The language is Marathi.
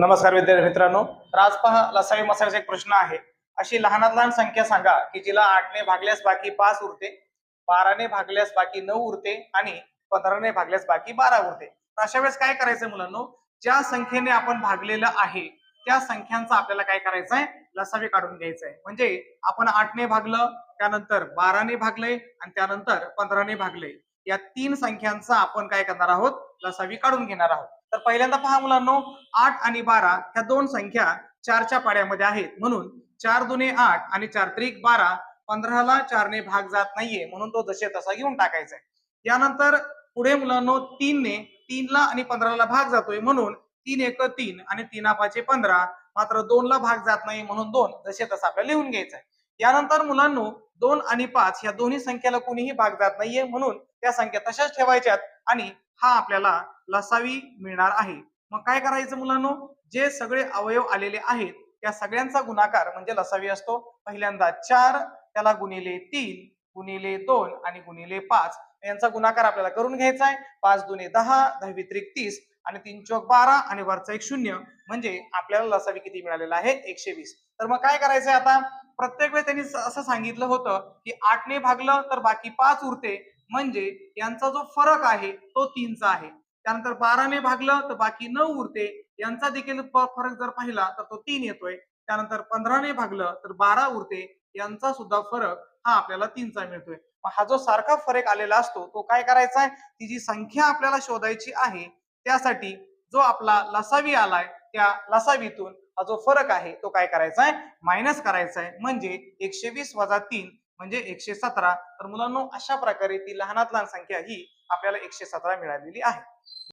नमस्कार विद्यार्थी मित्रांनो. तर आज पहा लसावी मसावीचा एक प्रश्न आहे. अशी लहानात लहान संख्या सांगा की जिला आठने भागल्यास बाकी पाच उरते बाराने भागल्यास बाकी नऊ उरते आणि पंधराने भागल्यास बाकी बारा उरते. तर अशा वेळेस काय करायचं मुलांनो? ज्या संख्येने आपण भागलेलं आहे त्या संख्यांचा आपल्याला काय करायचं आहे लसावी काढून घ्यायचं आहे म्हणजे आपण आठने भागलं त्यानंतर बाराने भागले आणि त्यानंतर पंधराने भागले. या तीन संख्यांचा आपण काय करणार आहोत? लसावी काढून घेणार आहोत. तर पहिल्यांदा पहा मुलांनो आठ आणि बारा ह्या दोन संख्या चारच्या पाड्यामध्ये आहेत. म्हणून चार दुने आठ आणि चार त्रिक बारा पंधराला चारने भाग जात नाहीये. म्हणून तो जसे तसा घेऊन टाकायचा आहे यानंतर पुढे मुलांनो तीनने तीनला आणि पंधराला भाग जातोय. म्हणून तीन एक तीन आणि तीना पाचे पंधरा. मात्र दोनला भाग जात नाही म्हणून दोन जसे तसा आपल्याला लिहून घ्यायचा आहे यानंतर मुलांनो दोन आणि पाच या दोन्ही संख्येला कोणीही भाग जात नाहीये. म्हणून त्या संख्या तशाच ठेवायच्यात. आणि हा आपल्याला लसावी मिळणार आहे. मग काय करायचं मुलांनो? जे सगळे अवयव आलेले आहेत त्या सगळ्यांचा गुणाकार म्हणजे लसावी असतो. पहिल्यांदा चार त्याला गुणिले तीन गुणिले दोन आणि गुणिले पाच. यांचा गुणाकार आपल्याला करून घ्यायचा आहे. पाच दुने दहा दहावी त्रिक तीस आणि तीन चौक बारा आणि वरचा एक शून्य. म्हणजे आपल्याला लसावी किती मिळालेला आहे? एकशे वीस. तर मग काय करायचंय आता? प्रत्येक वेळी त्यांनी असं सांगितलं होतं की आठने भागलं तर बाकी पाच उरते. म्हणजे यांचा जो फरक आहे तो तीनचा आहे. त्यानंतर बाराने भागलं तर बाकी नऊ उरते. यांचा देखील फरक जर पाहिला तर तो तीन येतोय. त्यानंतर पंधराने भागलं तर बारा उरते. यांचा सुद्धा फरक हा आपल्याला तीनचा मिळतोय. मग हा जो सारखा फरक आलेला असतो तो काय करायचा आहे? ती जी संख्या आपल्याला शोधायची आहे त्यासाठी जो आपला लसावी आलाय त्या लसावीतून हा जो फरक आहे तो काय करायचा आहे? मायनस करायचा आहे. म्हणजे एकशे वीस वजा तीन म्हणजे एकशे सतरा. तर मुलांनो अशा प्रकारे ती लहानात लहान संख्या ही आपल्याला एकशे सतरा मिळालेली आहे.